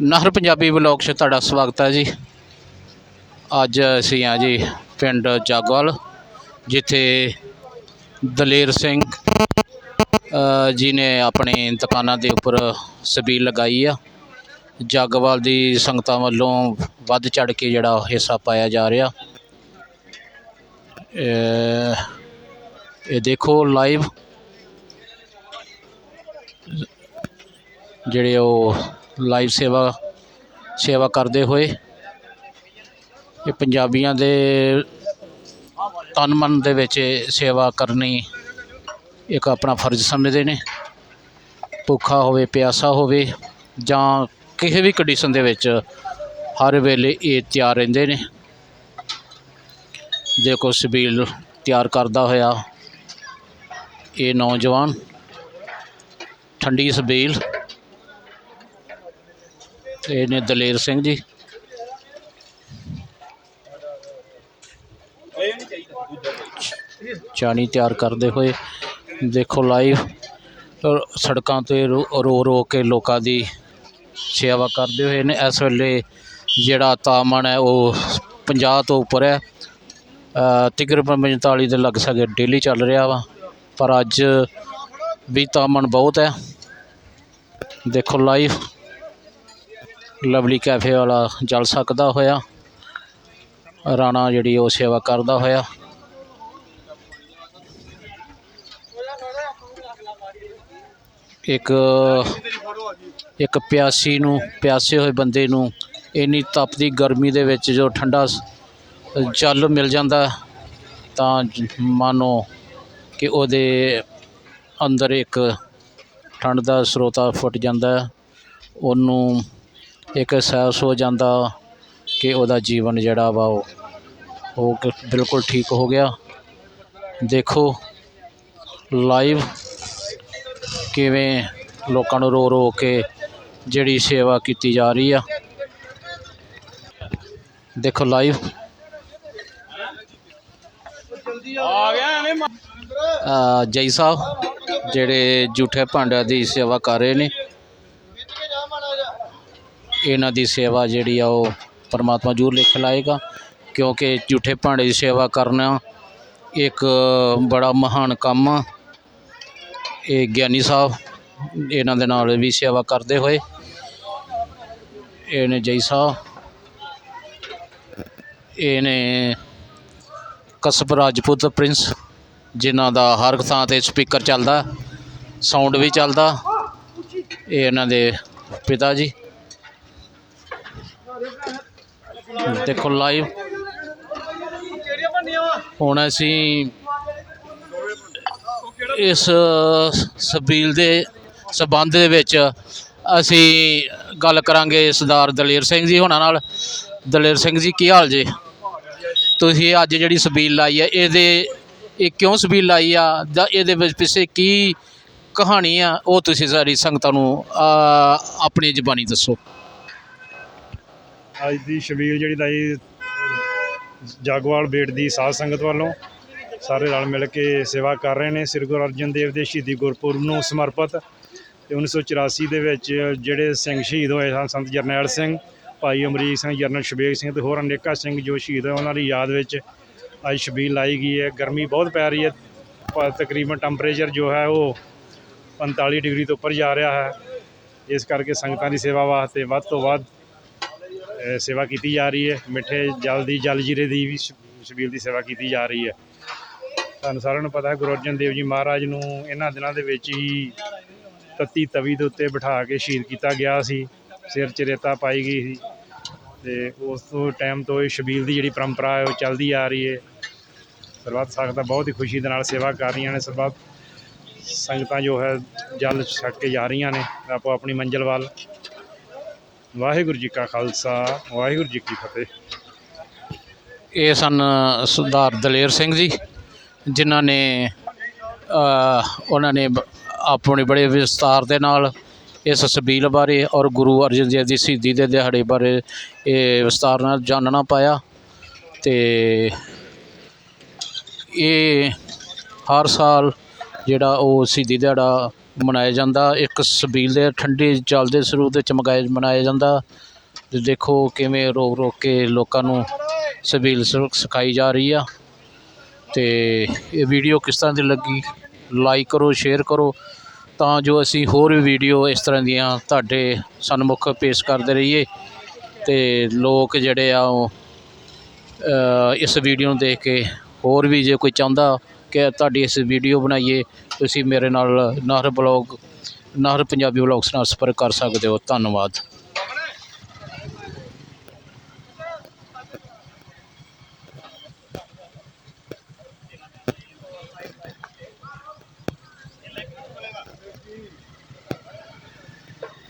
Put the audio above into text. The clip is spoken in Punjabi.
ਨਹਿਰ ਪੰਜਾਬੀ ਬਲੌਗ 'ਚ ਤੁਹਾਡਾ ਸਵਾਗਤ ਹੈ ਜੀ। ਅੱਜ ਅਸੀਂ ਆ ਜੀ ਪਿੰਡ ਜਾਗਵਾਲ, ਜਿੱਥੇ ਦਲੇਰ ਸਿੰਘ ਜੀ ਨੇ ਆਪਣੀ ਦੁਕਾਨਾਂ ਦੇ ਉੱਪਰ ਸਬੀਲ ਲਗਾਈ ਆ। ਜਾਗਵਾਲ ਦੀ ਸੰਗਤਾਂ ਵੱਲੋਂ ਵੱਧ ਚੜ ਕੇ ਜਿਹੜਾ ਹਿੱਸਾ ਪਾਇਆ ਜਾ ਰਿਹਾ। ਇਹ ਦੇਖੋ ਲਾਈਵ। ਜਿਹੜੇ ਉਹ ਲਾਈਵ ਸੇਵਾ ਸੇਵਾ ਕਰਦੇ ਹੋਏ ਇਹ ਪੰਜਾਬੀਆਂ ਦੇ ਤਨ ਮਨ ਦੇ ਵਿੱਚ ਸੇਵਾ ਕਰਨੀ ਇੱਕ ਆਪਣਾ ਫਰਜ਼ ਸਮਝਦੇ ਨੇ। ਭੁੱਖਾ ਹੋਵੇ, ਪਿਆਸਾ ਹੋਵੇ ਜਾਂ ਕਿਸੇ ਵੀ ਕੰਡੀਸ਼ਨ ਦੇ ਵਿੱਚ ਹਰ ਵੇਲੇ ਇਹ ਤਿਆਰ ਰਹਿੰਦੇ ਨੇ। ਦੇਖੋ ਸਬੀਲ ਤਿਆਰ ਕਰਦਾ ਹੋਇਆ ਇਹ ਨੌਜਵਾਨ, ਠੰਡੀ ਸਬੀਲ ਇਹ ਨੇ ਦਲੇਰ ਸਿੰਘ ਜੀ। ਚਾਣੀ ਤਿਆਰ ਕਰਦੇ ਹੋਏ ਦੇਖੋ ਲਾਈਵ ਸੜਕਾਂ ਤੇ ਰੋ ਰੋ ਰੋ ਕੇ ਲੋਕਾਂ ਦੀ ਸੇਵਾ ਕਰਦੇ ਹੋਏ ਨੇ। ਇਸ ਵੇਲੇ ਜਿਹੜਾ ਤਾਪਮਾਨ ਹੈ ਉਹ 50 ਤੋਂ ਉੱਪਰ ਹੈ। ਅ, ਤਕਰੀਬਨ 45 ਦੇ ਲੱਗ ਸਕੇ ਡੇਲੀ ਚੱਲ ਰਿਹਾ ਵਾ ਪਰ ਅੱਜ ਵੀ ਤਾਪਮਾਨ ਬਹੁਤ ਹੈ। ਦੇਖੋ ਲਾਈਵ ਲਵਲੀ ਕੈਫੇ ਵਾਲਾ ਜਲ ਸਕਦਾ ਹੋਇਆ। ਰਾਣਾ ਜਿਹੜੀ ਉਹ ਸੇਵਾ ਕਰਦਾ ਹੋਇਆ। ਇੱਕ ਇੱਕ ਪਿਆਸੀ ਨੂੰ, ਪਿਆਸੇ ਹੋਏ ਬੰਦੇ ਨੂੰ ਇੰਨੀ ਤਪਦੀ ਗਰਮੀ ਦੇ ਵਿੱਚ ਜੋ ਠੰਡਾ ਜਲ ਮਿਲ ਜਾਂਦਾ, ਤਾਂ ਜ- ਮਾਨੋ ਕਿ ਉਹਦੇ ਅੰਦਰ ਇੱਕ ਠੰਡ ਦਾ ਸਰੋਤਾ ਫੁੱਟ ਜਾਂਦਾ। ਉਹਨੂੰ ਇੱਕ ਅਹਿਸਾਸ ਹੋ ਜਾਂਦਾ ਕਿ ਉਹਦਾ ਜੀਵਨ ਜਿਹੜਾ ਵਾ ਉਹ ਉਹ ਬਿਲਕੁਲ ਠੀਕ ਹੋ ਗਿਆ। ਦੇਖੋ ਲਾਈਵ ਕਿਵੇਂ ਲੋਕਾਂ ਨੂੰ ਰੋ ਰੋ ਕੇ ਜਿਹੜੀ ਸੇਵਾ ਕੀਤੀ ਜਾ ਰਹੀ ਆ। ਦੇਖੋ ਲਾਈਵ ਆ ਜੈ ਸਾਹਿਬ ਜਿਹੜੇ ਝੂਠੇ ਭਾਂਡਿਆਂ ਦੀ ਸੇਵਾ ਕਰ ਰਹੇ ਨੇ। ਇਹਨਾਂ ਦੀ ਸੇਵਾ ਜਿਹੜੀ ਆ ਉਹ ਪਰਮਾਤਮਾ ਜ਼ਰੂਰ ਲਿਖ ਲਾਏਗਾ, ਕਿਉਂਕਿ ਝੂਠੇ ਭਾਂਡੇ ਦੀ ਸੇਵਾ ਕਰਨਾ ਇੱਕ ਬੜਾ ਮਹਾਨ ਕੰਮ ਆ। ਇਹ ਗਿਆਨੀ ਸਾਹਿਬ ਇਹਨਾਂ ਦੇ ਨਾਲ ਵੀ ਸੇਵਾ ਕਰਦੇ ਹੋਏ ਇਹਨੇ ਜੈ ਸਾਹਿਬ ਇਹਨੇ ਕਸਬ ਰਾਜਪੂਤ ਪ੍ਰਿੰਸ, ਜਿਨ੍ਹਾਂ ਦਾ ਹਰ ਥਾਂ ਤੇ ਸਪੀਕਰ ਚੱਲਦਾ, ਸਾਊਂਡ ਵੀ ਚੱਲਦਾ, ਇਹ ਇਹਨਾਂ ਦੇ ਪਿਤਾ ਜੀ। ਦੇਖੋ ਲਾਈਵ ਹੁਣ ਅਸੀਂ ਇਸ ਸਬੀਲ ਦੇ ਸਬੰਧ ਦੇ ਵਿੱਚ ਅਸੀਂ ਗੱਲ ਕਰਾਂਗੇ ਸਰਦਾਰ ਦਲੇਰ ਸਿੰਘ ਜੀ ਹੋਣਾ ਨਾਲ। ਦਲੇਰ ਸਿੰਘ ਜੀ, ਕੀ ਹਾਲ ਜੇ? ਤੁਸੀਂ ਅੱਜ ਜਿਹੜੀ ਸਬੀਲ ਲਾਈ ਹੈ, ਇਹਦੇ ਇਹ ਕਿਉਂ ਸਬੀਲ ਲਾਈ ਆ? ਜਾਂ ਇਹਦੇ ਵਿੱਚ ਪਿੱਛੇ ਕੀ ਕਹਾਣੀ ਆ? ਉਹ ਤੁਸੀਂ ਸਾਰੀ ਸੰਗਤਾਂ ਨੂੰ ਆਪਣੀ ਜ਼ਬਾਨੀ ਦੱਸੋ। ਅੱਜ ਦੀ ਸ਼ਬੀਲ ਜਿਹੜੀ ਲਾਈ ਜਾਗਵਾਲ ਬੇਟ ਦੀ ਸਾਧ ਸੰਗਤ ਵੱਲੋਂ ਸਾਰੇ ਰਲ ਮਿਲ ਕੇ ਸੇਵਾ ਕਰ ਰਹੇ ਨੇ। ਸ੍ਰੀ ਗੁਰੂ ਅਰਜਨ ਦੇਵ ਦੇ ਸ਼ਹੀਦੀ ਗੁਰਪੁਰਬ ਨੂੰ ਸਮਰਪਿਤ ਤੇ 1984 ਦੇ ਵਿੱਚ ਜਿਹੜੇ ਸਿੰਘ ਸ਼ਹੀਦ ਹੋਏ ਸਨ, ਸੰਤ ਜਰਨੈਲ ਸਿੰਘ, ਭਾਈ ਅਮਰੀਕ ਸਿੰਘ, ਜਰਨਲ ਸ਼ਬੇਗ ਸਿੰਘ ਤੇ ਹੋਰ ਅਨੇਕਾਂ ਸਿੰਘ ਜੋ ਸ਼ਹੀਦ ਹੋਏ, ਉਹਨਾਂ ਦੀ ਯਾਦ ਵਿੱਚ ਅੱਜ ਸ਼ਬੀਲ ਲਾਈ ਗਈ ਹੈ। ਗਰਮੀ ਬਹੁਤ ਪੈ ਰਹੀ ਹੈ। ਪ- ਤਕਰੀਬਨ ਟੈਂਪਰੇਚਰ ਜੋ ਹੈ ਉਹ 45 ਡਿਗਰੀ ਤੋਂ ਉੱਪਰ ਜਾ ਰਿਹਾ ਹੈ। ਇਸ ਕਰਕੇ ਸੰਗਤਾਂ ਦੀ ਸੇਵਾ ਵਾਸਤੇ ਵੱਧ ਤੋਂ ਵੱਧ ਸੇਵਾ ਕੀਤੀ ਜਾ ਰਹੀ ਹੈ, ਮਿੱਠੇ ਜਲ ਦੀ, ਜਲ ਜੀਰੇ ਦੀ ਵੀ ਸ਼- ਛਬੀਲ ਦੀ ਸੇਵਾ ਕੀਤੀ ਜਾ ਰਹੀ ਹੈ। ਤੁਹਾਨੂੰ ਸਾਰਿਆਂ ਨੂੰ ਪਤਾ ਹੈ, ਗੁਰੂ ਅਰਜਨ ਦੇਵ ਜੀ ਮਹਾਰਾਜ ਨੂੰ ਇਹਨਾਂ ਦਿਨਾਂ ਦੇ ਵਿੱਚ ਹੀ ਤੱਤੀ ਤਵੀ ਦੇ ਉੱਤੇ ਬਿਠਾ ਕੇ ਸ਼ਹੀਦ ਕੀਤਾ ਗਿਆ ਸੀ। ਸਿਰ 'ਚ ਰੇਤਾ ਪਾਈ ਗਈ ਸੀ ਤੇ ਉਸ ਤੋਂ ਟਾਈਮ ਤੋਂ ਇਹ ਛਬੀਲ ਦੀ ਜਿਹੜੀ ਪਰੰਪਰਾ ਹੈ, ਉਹ ਚੱਲਦੀ ਆ ਰਹੀ ਹੈ। ਸਰਬੱਤ ਸੰਗਤਾਂ ਬਹੁਤ ਹੀ ਖੁਸ਼ੀ ਦੇ ਨਾਲ ਸੇਵਾ ਕਰ ਰਹੀਆਂ ਨੇ, ਸਰਬੱਤ ਸੰਗਤਾਂ ਜੋ ਹੈ, ਜਲ ਛਕ ਕੇ ਜਾ ਰਹੀਆਂ ਨੇ ਆਪੋ ਆਪਣੀ ਮੰਜ਼ਿਲ ਵੱਲ। ਵਾਹਿਗੁਰੂ ਜੀ ਕਾ ਖਾਲਸਾ, ਵਾਹਿਗੁਰੂ ਜੀ ਕੀ ਫਤਿਹ। ਇਹ ਸਨ ਸਰਦਾਰ ਦਲੇਰ ਸਿੰਘ ਜੀ, ਜਿਨ੍ਹਾਂ ਨੇ ਉਹਨਾਂ ਨੇ ਆਪਣੇ ਬੜੇ ਵਿਸਤਾਰ ਦੇ ਨਾਲ ਇਸ ਸਬੀਲ ਬਾਰੇ ਔਰ ਗੁਰੂ ਅਰਜਨ ਦੇਵ ਦੀ ਸ਼ਹੀਦੀ ਦੇ ਦਿਹਾੜੇ ਬਾਰੇ ਇਹ ਵਿਸਤਾਰ ਨਾਲ ਜਾਣਨਾ ਪਾਇਆ ਤੇ ਇਹ ਹਰ ਸਾਲ ਜਿਹੜਾ ਉਹ ਸ਼ਹੀਦੀ ਦਿਹਾੜਾ ਮਨਾਇਆ ਜਾਂਦਾ। ਇੱਕ ਸਬੀਲ ਦੇ ਠੰਡੇ ਜਲ ਦੇ ਸਰੂਪ ਵਿੱਚ ਮਗਾਇਆ ਮਨਾਇਆ ਜਾਂਦਾ। ਅਤੇ ਦੇਖੋ ਕਿਵੇਂ ਰੋਕ ਰੋਕ ਕੇ ਲੋਕਾਂ ਨੂੰ ਸਬੀਲ ਸ- ਸਿਖਾਈ ਜਾ ਰਹੀ ਆ। ਅਤੇ ਇਹ ਵੀਡੀਓ ਕਿਸ ਤਰ੍ਹਾਂ ਦੀ ਲੱਗੀ? ਲਾਈਕ ਕਰੋ, ਸ਼ੇਅਰ ਕਰੋ। ਤਾਂ ਜੋ ਅਸੀਂ ਹੋਰ ਵੀ ਵੀਡੀਓ ਇਸ ਤਰ੍ਹਾਂ ਦੀਆਂ ਤੁਹਾਡੇ ਸਨਮੁਖ ਪੇਸ਼ ਕਰਦੇ ਰਹੀਏ। ਅਤੇ ਲੋਕ ਜਿਹੜੇ ਆ ਉਹ ਇਸ ਵੀਡੀਓ ਨੂੰ ਦੇਖ ਕੇ ਹੋਰ ਵੀ ਜੇ ਕੋਈ ਚਾਹੁੰਦਾ ਕਿ ਤੁਹਾਡੀ ਇਸ ਵੀਡੀਓ ਬਣਾਈਏ, ਤੁਸੀਂ ਮੇਰੇ ਨਾਲ ਨਾਹਰ ਬਲੌਗ, ਨਾਹਰ ਪੰਜਾਬੀ ਬਲੌਗਸ ਨਾਲ ਸੰਪਰਕ ਕਰ ਸਕਦੇ ਹੋ। ਧੰਨਵਾਦ।